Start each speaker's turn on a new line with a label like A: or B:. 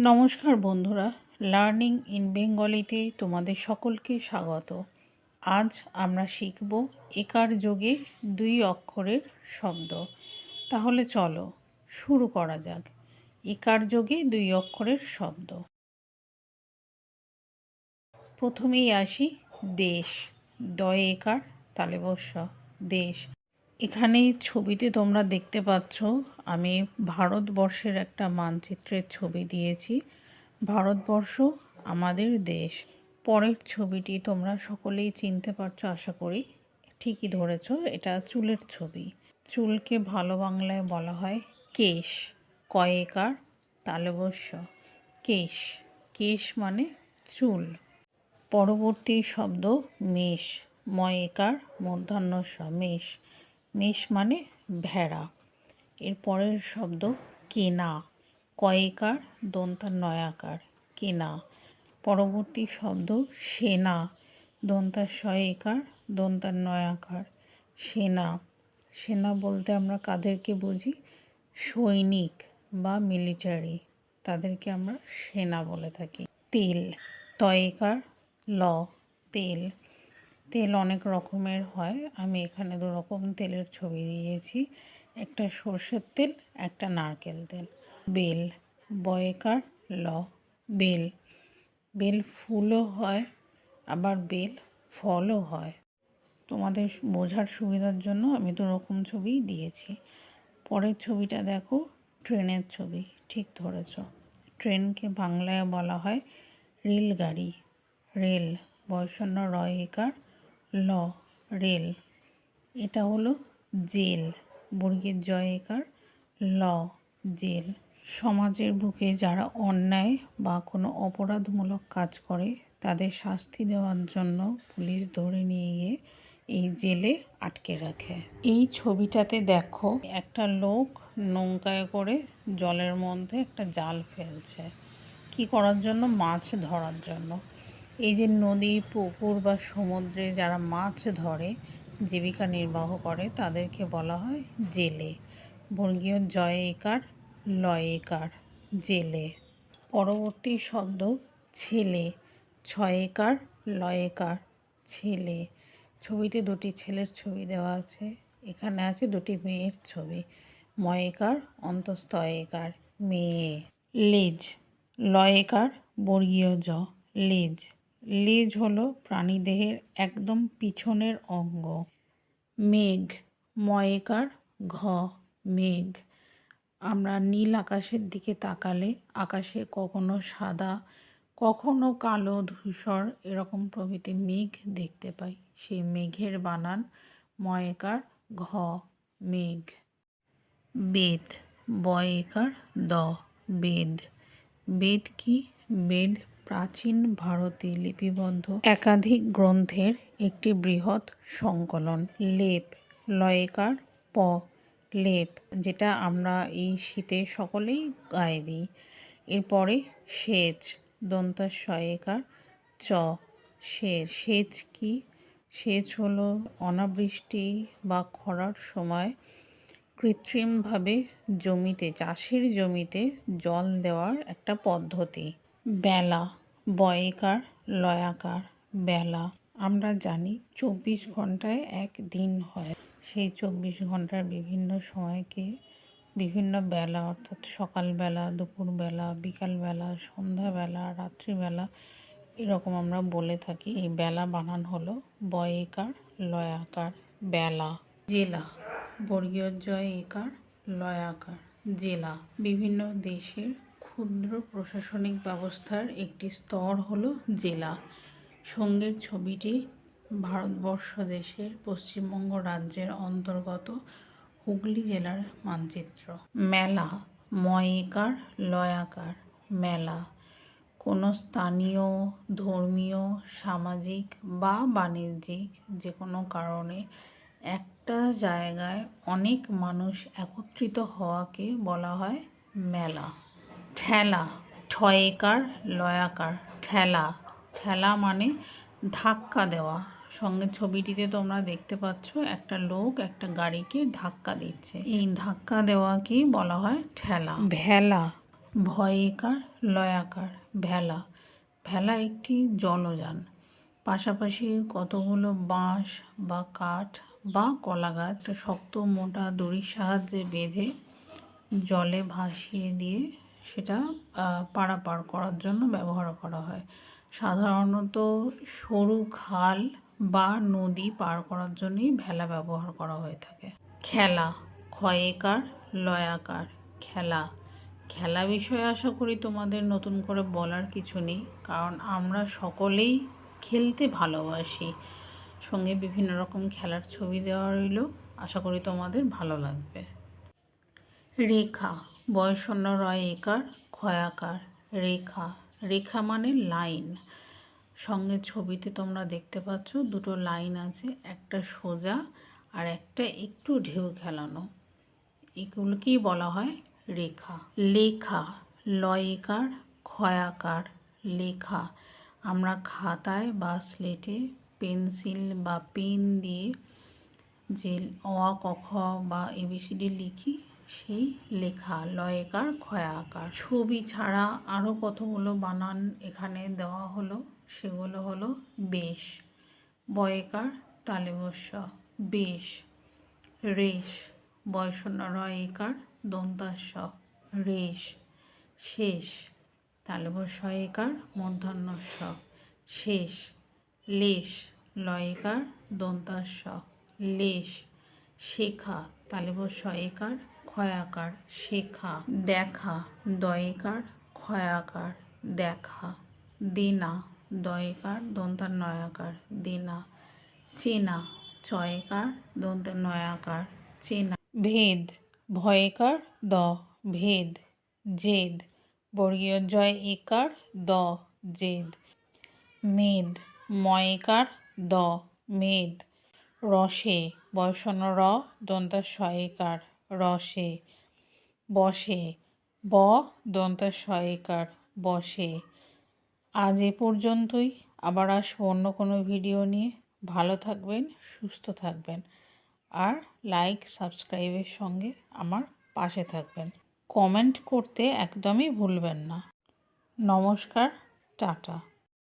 A: নমস্কার বন্ধুরা, learning in বেঙ্গলিতে তোমাদের সকলকে স্বাগত। আজ আমরা শিখব একার যোগে দুই অক্ষরের শব্দ। তাহলে চলো, শুরু করা যাক। একার যোগে দুই অক্ষরের শব্দ। প্রথমেই আসি, দেশ। দয়ে একার, তালে বস্য দেশ। এখানে ছবিতে তোমরা দেখতে পাচ্ছ। আমি ভারতবর্ষের একটা মানচিত্রের ছবি দিয়েছি। ভারতবর্ষ আমাদের দেশ। পরের ছবিটি তোমরা সকলেই চিনতে পারছ, আশা করি। ঠিকই ধরেছ, এটা চুলের ছবি। চুলকে ভালো বাংলায় বলা হয় কেশ। কয়েকার তালবস্য কেশ। কেশ মানে চুল। পরবর্তী শব্দ মেষ। ময়েকার মূর্ধন্য মেষ। মেষ মানে ভেড়া। এর পরের শব্দ কেনা। কয়েকার, দন্তার নয়াকার, কেনা। পরবর্তী শব্দ সেনা। দন্তার শয়েকার দন্তার নয়াকার, সেনা। সেনা বলতে আমরা কাদেরকে বুঝি? সৈনিক বা মিলিটারি। তাদেরকে আমরা সেনা বলে থাকি। তেল। তয়েকার, ল, তেল। তেল অনেক রকমের হয়। আমি এখানে দু রকম তেলের ছবি দিয়েছি। একটা সর্ষের তেল, একটা নারকেল তেল। বেল, বয়েকার ল, বেল। বেল ফুলও হয়, আবার বেল ফলও হয়। তোমাদের বোঝার সুবিধার জন্য আমি দু রকম ছবি দিয়েছি। পরের ছবিটা দেখো, ট্রেনের ছবি, ঠিক ধরেছ। ট্রেনকে বাংলায় বলা হয় রেলগাড়ি, রেল বয়সন্ন রয়িকার ল, রেল। এটা হলো জেল, বর্গের জয়কার। ল, জেল। সমাজের বুকে যারা অন্যায় বা কোনো অপরাধমূলক কাজ করে, তাদের শাস্তি দেওয়ার জন্য পুলিশ ধরে নিয়ে গিয়ে এই জেলে আটকে রাখে। এই ছবিটাতে দেখো, একটা লোক নৌকায় করে জলের মধ্যে একটা জাল ফেলছে। কি করার জন্য? মাছ ধরার জন্য। এই যে নদী, পুকুর বা সমুদ্রে যারা মাছ ধরে, জীবিকা নির্বাহ করে, তাদেরকে বলা হয় জেলে। বর্গীয় জয় একার, লয় একার, জেলে। পরবর্তী শব্দ ছেলে। ছয় একার, লয় একার, ছেলে। ছবিতে দুটি ছেলের ছবি দেওয়া আছে। এখানে আছে দুটি মেয়ের ছবি। ময়েকার অন্তস্থ একার, মেয়ে। লেজ। লয়েকার বর্গীয় জ। লেজ। লেজ হলো প্রাণীদেহের একদম পিছনের অঙ্গ। মেঘ, ময়েকার ঘ, মেঘ। আমরা নীল আকাশের দিকে তাকালে আকাশে কখনো সাদা, কখনো কালো ধূসর এরকম প্রভৃতি মেঘ দেখতে পাই। সেই মেঘের বানান ময়েকার ঘ, মেঘ। বেদ, বয়েকার দ, বেদ। বেদ কি? বেদ প্রাচীন ভারতে লিপিবদ্ধ একাধিক গ্রন্থের একটি বৃহৎ সংকলন, লেপ, লয়েকার প, লেপ, যেটা আমরা এই শীতে সকলেই গায়ে দিই। এরপরে সেচ দন্তাশয়কার চ, সেচ। সেচ কি? সেচ হলো অনাবৃষ্টি বা খরার সময় কৃত্রিমভাবে জমিতে, চাষের জমিতে জল দেওয়ার একটা পদ্ধতি। বেলা, বয়কার, লয়াকার বেলা। আমরা জানি চব্বিশ ঘন্টায় এক দিন হয়। সেই চব্বিশ ঘণ্টার বিভিন্ন সময়কে বিভিন্ন বেলা, অর্থাৎ সকালবেলা, দুপুরবেলা, বিকালবেলা, সন্ধ্যাবেলা, রাত্রিবেলা, এরকম আমরা বলে থাকি। এই বেলা বানান হলো বয়কার, লয়াকার বেলা। জেলা, বর্গীয় জয় একার লয়াকার জেলা। বিভিন্ন দেশের ক্ষুদ্র প্রশাসনিক ব্যবস্থার একটি স্তর হলো জেলা। সঙ্গের ছবিটি ভারতবর্ষ দেশের পশ্চিমবঙ্গ রাজ্যের অন্তর্গত হুগলি জেলার মানচিত্র। মেলা, ময়েকার লয়াকার মেলা। কোনো স্থানীয়, ধর্মীয়, সামাজিক বা বাণিজ্যিক যে কোনো কারণে একটা জায়গায় অনেক মানুষ একত্রিত হওয়াকে বলা হয় মেলা। ঠেলা ঠয়েকার লয়াকার। ঠেলা ঠেলা মানে ধাক্কা দেওয়া। সঙ্গে ছবিটিতে তোমরা দেখতে পাচ্ছ একটা লোক একটা গাড়িকে ধাক্কা দিচ্ছে। এই ধাক্কা দেওয়াকেই বলা হয় ঠেলা। ভেলা। ভয়েকার লয়াকার ভেলা। ভেলা একটি জলযান। পাশাপাশি কতগুলো বাঁশ বা কাঠ বা কলা গাছ শক্ত মোটা দড়ির সাহায্যে বেঁধে জলে ভাসিয়ে দিয়ে সেটা পারাপার করার জন্য ব্যবহার করা হয়। সাধারণত সরু খাল বা নদী পার করার জন্যই ভেলা ব্যবহার করা হয়ে থাকে। খেলা, ক্ষয়েকার, লয়াকার, খেলা। খেলা বিষয়ে আশা করি তোমাদের নতুন করে বলার কিছু নেই, কারণ আমরা সকলেই খেলতে ভালোবাসি। সঙ্গে বিভিন্ন রকম খেলার ছবি দেওয়া রইল, আশা করি তোমাদের ভালো লাগবে। রেখা বয়সন্ন রয় একার, ক্ষয়াকার, রেখা। রেখা মানে লাইন। সঙ্গে ছবিতে তোমরা দেখতে পাচ্ছ দুটো লাইন আছে, একটা সোজা আর একটা একটু ঢেউ খেলানো। এগুলোকেই বলা হয় রেখা। লেখা, লয়কার, ক্ষয়াকার, লেখা। আমরা খাতায় বা স্লেটে পেন্সিল বা পেন দিয়ে যে অ, ক, খ বা এবিসিডি লিখি সেই লেখা, লয়কার ক্ষয়াকার। ছবি ছাড়া আরও কতগুলো বানান এখানে দেওয়া হলো? সেগুলো হলো বেশ, বয়কার তালেবস্য বেশ, রেশ বয়সন্য রয়কার দন্তাস্য, রেশ, শেষ তালবস্য একার মূর্ধন্যস্য শেষ, লেশ, লয়কার দন্তাস্য, লেশ, শেখা তালেবস্য একার ক্ষয়াকার শেখা দেখা দয়কার ক্ষয়াকার দেখা দেনা দয়কার দন্তার নয়াকার দেনা চেনা চয়কার দন্তের নয়াকার চেনা। ভেদ ভয়কার দ ভেদ জেদ বর্গীয় জয় একার দ জেদ। মেদ ময়কার দ মেদ। রসে বয়সন র দন্তা সয়কার রসে। বসে। ব দন্তা বসে। আজ এ পর্যন্তই। আবার আসব অন্য কোনো ভিডিও নিয়ে। ভালো থাকবেন, সুস্থ থাকবেন। আর লাইক, সাবস্ক্রাইবের সঙ্গে আমার পাশে থাকবেন। কমেন্ট করতে একদমই ভুলবেন না। নমস্কার, টাটা।